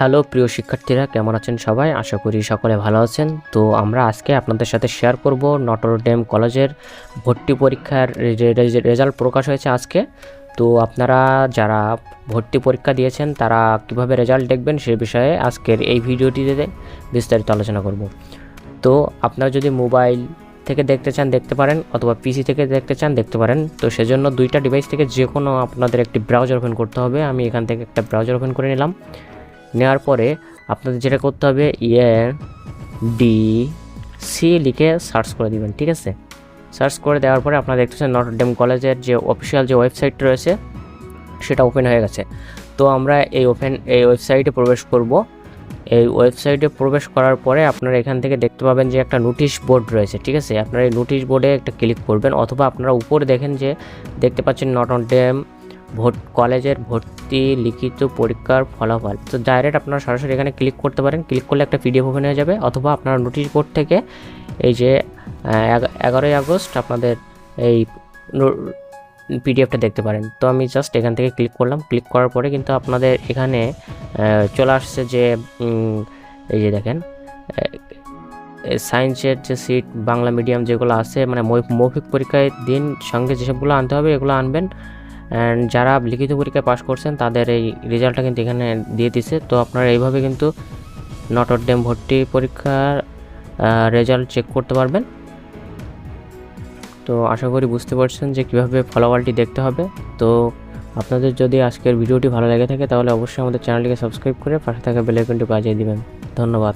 Hello, প্রিয় শিক্ষার্থীরা, কেমন আছেন সবাই? আশা করি সকলে ভালো আছেন। তো আমরা আজকে আপনাদের সাথে শেয়ার করব নটরডেম কলেজের ভর্তি পরীক্ষার রেজাল্ট প্রকাশ হয়েছে আজকে। তো আপনারা যারা ভর্তি পরীক্ষা দিয়েছেন, তারা কীভাবে রেজাল্ট দেখবেন সে বিষয়ে আজকের এই ভিডিওটিতে বিস্তারিত আলোচনা করব। তো আপনারা যদি মোবাইল থেকে দেখতে চান, দেখতে পারেন, অথবা পিসি থেকে দেখতে চান, দেখতে পারেন। তো সেজন্য দুইটা ডিভাইস থেকে যে কোনো আপনাদের একটি ব্রাউজার ওপেন করতে হবে। আমি এখান থেকে একটা ব্রাউজার ওপেন করে নিলাম। নেওয়ার পরে আপনাদের যেটা করতে হবে ইয়ে ডি সি লিখে সার্চ করে দিবেন, ঠিক আছে? সার্চ করে দেওয়ার পরে আপনারা দেখতেছেন নটরডেম কলেজের যে অফিসিয়াল যে ওয়েবসাইট রয়েছে, সেটা ওপেন হয়ে গেছে। তো আমরা এই ওপেন এই ওয়েবসাইটে প্রবেশ করব। এই ওয়েবসাইটে প্রবেশ করার পরে আপনারা এখান থেকে দেখতে পাবেন যে একটা নোটিশ বোর্ড রয়েছে, ঠিক আছে? আপনারা এই নোটিশ বোর্ডে একটা ক্লিক করবেন, অথবা আপনারা উপরে দেখেন যে দেখতে পাচ্ছেন নটরডেম ভোট, কলেজের ভর্তি লিখিত পরীক্ষার ফলাফল। তো ডাইরেক্ট আপনারা সরাসরি এখানে ক্লিক করতে পারেন। ক্লিক করলে একটা পিডিএফ ওপেন হয়ে যাবে। অথবা আপনারা নোটিশ বোর্ড থেকে এই যে এগারোই আগস্ট আপনাদের এই পিডিএফটা দেখতে পারেন। তো আমি জাস্ট এখান থেকে ক্লিক করলাম। ক্লিক করার পরে কিন্তু আপনাদের এখানে চলে আসছে যে এই যে দেখেন সায়েন্সের যে সিট বাংলা মিডিয়াম যেগুলো আছে মানে মৌখিক পরীক্ষায় দিন সঙ্গে যেসবগুলো আনতে হবে, এগুলো আনবেন। অ্যান্ড যারা লিখিত পরীক্ষায় পাশ করছেন, তাদের এই রেজাল্টটা কিন্তু এখানে দিয়ে দিছে। তো আপনারা এইভাবে কিন্তু নটরডেম ভর্তি পরীক্ষার রেজাল্ট চেক করতে পারবেন। তো আশা করি বুঝতে পারছেন যে কীভাবে ফলাফলটি দেখতে হবে। তো আপনাদের যদি আজকের ভিডিওটি ভালো লেগে থাকে, তাহলে অবশ্যই আমাদের চ্যানেলটিকে সাবস্ক্রাইব করে পাশে থাকা বেল আইকনটি বাজিয়ে দিবেন। ধন্যবাদ।